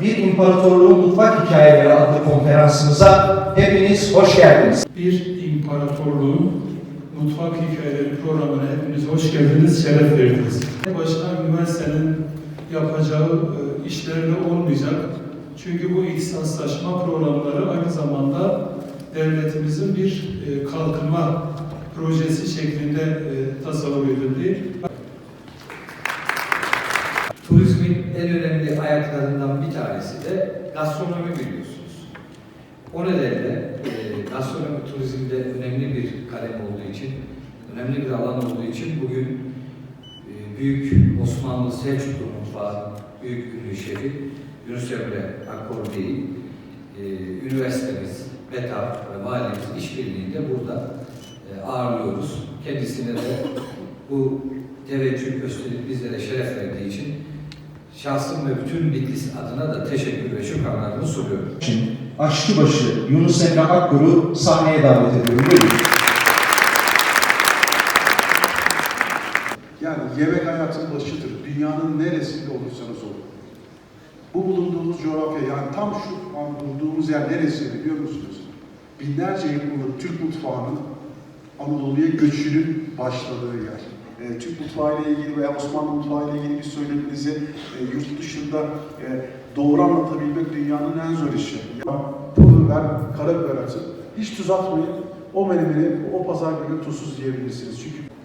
Bir İmparatorluğun Mutfak Hikayeleri adlı konferansımıza hepiniz hoş geldiniz. Bir İmparatorluğun Mutfak Hikayeleri programına hepiniz hoş geldiniz, şeref verdiniz. Başka üniversitenin yapacağı e, işlerle olmayacak. Çünkü bu ihtisaslaşma programları aynı zamanda devletimizin bir e, kalkınma projesi şeklinde e, tasarruf edildi. Turizmin en önemli ayaklarından bir tanesi de gastronomi biliyorsunuz. O nedenle e, gastronomi turizmde önemli bir kalem olduğu için, önemli bir alan olduğu için bugün e, Büyük Osmanlı Selçuklu Mutfağı Büyük Ünlü Şefi Yunus Emre Akkor Bey'i e, üniversitemiz, BETAP ve valimiz işbirliğinde burada e, ağırlıyoruz. Kendisine de bu teveccüh gösterip bizlere şeref verdiği için şahsım ve bütün Bitlis adına da teşekkür ve şükranlarımı sunuyorum. için aşçıbaşı Yunus Emre Akkur'u sahneye davet ediyorum. Buyurun. Yani yemek hayatın başıdır. Dünyanın neresinde olursanız olun. Bu bulunduğumuz coğrafya yani tam şu an bulunduğumuz yer neresi biliyor musunuz? Binlerce yıllık Türk mutfağının Anadolu'ya göçünün başladığı yer. E, Türk mutfağı ile ilgili veya Osmanlı mutfağı ile ilgili bir söyleminizi e, yurt dışında e, doğru anlatabilmek dünyanın en zor işi. Pul biber, karabiber atın. Hiç tuz atmayın. O menemeni o pazar günü tuzsuz yiyebilirsiniz. Çünkü